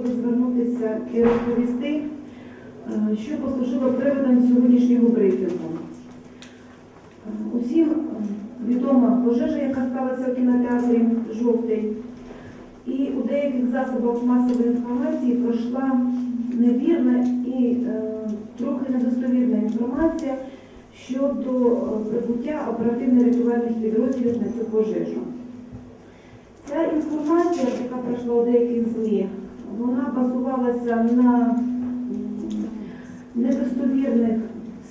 би звернутися і розповісти, е, що послужило приводом сьогоднішнього брифінгу. Е, Усім е, відома пожежа, яка сталася у кінотеатрі Жовтий, і у деяких засобах масової інформації пройшла невірна і трохи недостовірна інформація щодо прибуття оперативно-рятувальних підрозділів на цю пожежу. Ця інформація, яка пройшла у деяких ЗМІ, вона базувалася на недостовірних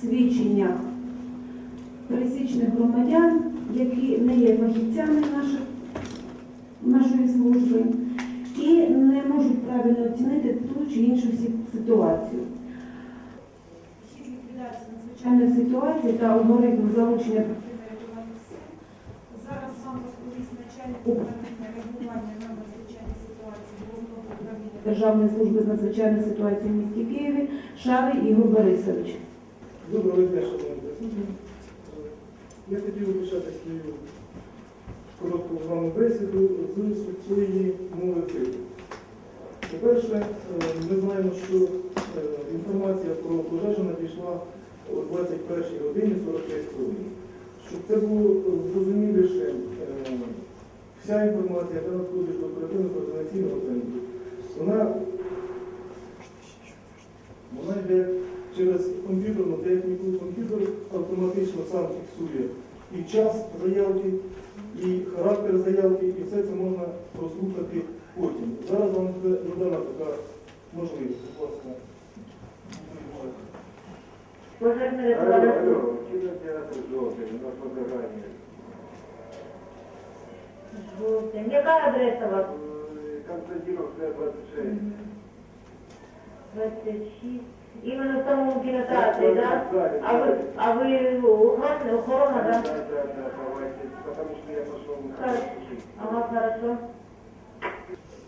свідченнях пересічних громадян, які не є фахівцями нашої служби і не можуть правильно оцінити ту чи іншу ситуацію. Надзвичайної ситуації та алгоритм залучення зараз вам розповість начальник управління реагування на надзвичайні Державної служби з надзвичайних ситуацій в місті Києві Шарий Ігор Борисович. Доброго дня, шановні присутні. Я хотів би почати свою коротку з вами бесіду з своєї мови типу. По-перше, е, ми знаємо, що е, інформація про пожежу надійшла о 21 годині 45 хвилин. Щоб це було зрозуміліше, е, вся інформація, яка надходить до оперативно-координаційного центру, вона вона йде через комп'ютерну техніку. Комп'ютер автоматично сам фіксує і час заявки, і характер заявки, і все це можна прослухати потім. Зараз вам буде надана така можливість. Будь ласка. Рятувальник. Жовтень. Яка адреса у вас? Константиновская, 26. 26. Іменно в самому кінотеатрі, Я да? А ви, а ви охорона, охорона, Да, да? да, да, давайте, потому что я пошел на Хорошо. Ага, хорошо.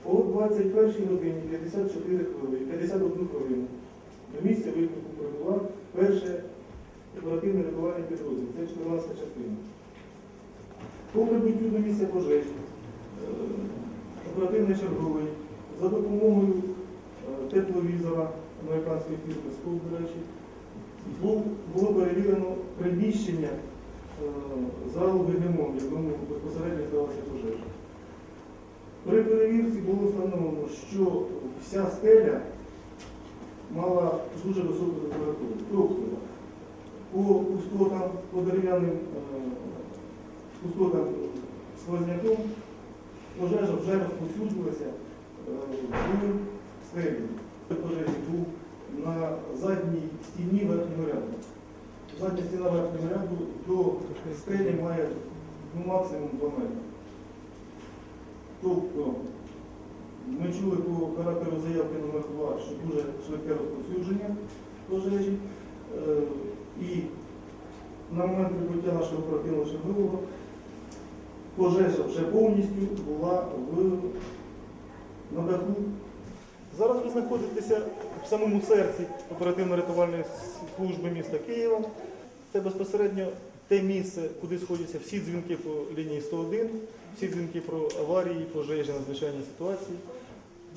О 21 годині 54 хвилини, 51 хвилину до місця виклику прибула перше оперативне рятувальне підрозділ. Це 14 частина. По прибуттю до місця пожежі е, оперативний черговий за допомогою е, тепловізора американської фірми «Скоп», до речі, було перевірено приміщення е, залу ВГМО, в якому безпосередньо сталася пожежа. При перевірці було встановлено, що вся стеля мала дуже високу температуру. Тобто по пустотам, по дерев'яним е, пустотам сквозняком пожежа вже розповсюджувалася е, в стелі. Пожежі був на задній стіні верхнього ряду. Задня стіна верхнього ряду до стелі має ну, максимум 2 метри. Тобто ми чули по характеру заявки номер 2, що дуже швидке розповсюдження пожежі. Е, І на момент прибуття нашого оперативного чергового пожежа вже повністю була в, на даху. Зараз ви знаходитеся в самому серці оперативно-рятувальної служби міста Києва. Це безпосередньо те місце, куди сходяться всі дзвінки по лінії 101, всі дзвінки про аварії, пожежі, надзвичайні ситуації.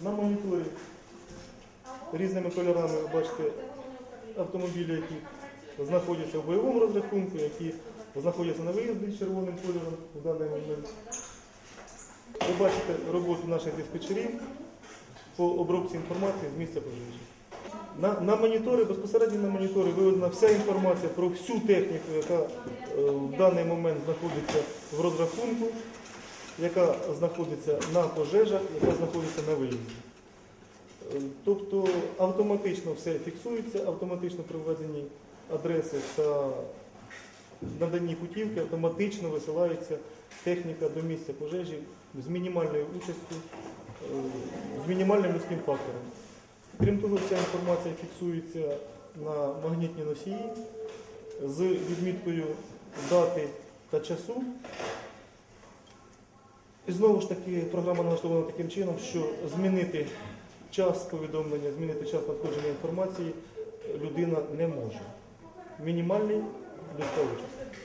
На моніторі різними кольорами бачите автомобілі, які знаходяться в бойовому розрахунку, які знаходяться на виїзді червоним кольором в даний момент. Ви бачите роботу наших диспетчерів по обробці інформації з місця пожежі. На, на монітори, безпосередньо на монітори виведена вся інформація про всю техніку, яка е, в даний момент знаходиться в розрахунку, яка знаходиться на пожежах, яка знаходиться на виїзді. Е, Тобто автоматично все фіксується, автоматично приведені адреси та надані путівки, автоматично висилається техніка до місця пожежі з мінімальною участю, е, з мінімальним людським фактором. Крім того, вся інформація фіксується на магнітні носії з відміткою дати та часу. І знову ж таки програма налаштована таким чином, що змінити час повідомлення, змінити час надходження інформації людина не може. Мінімальний участь.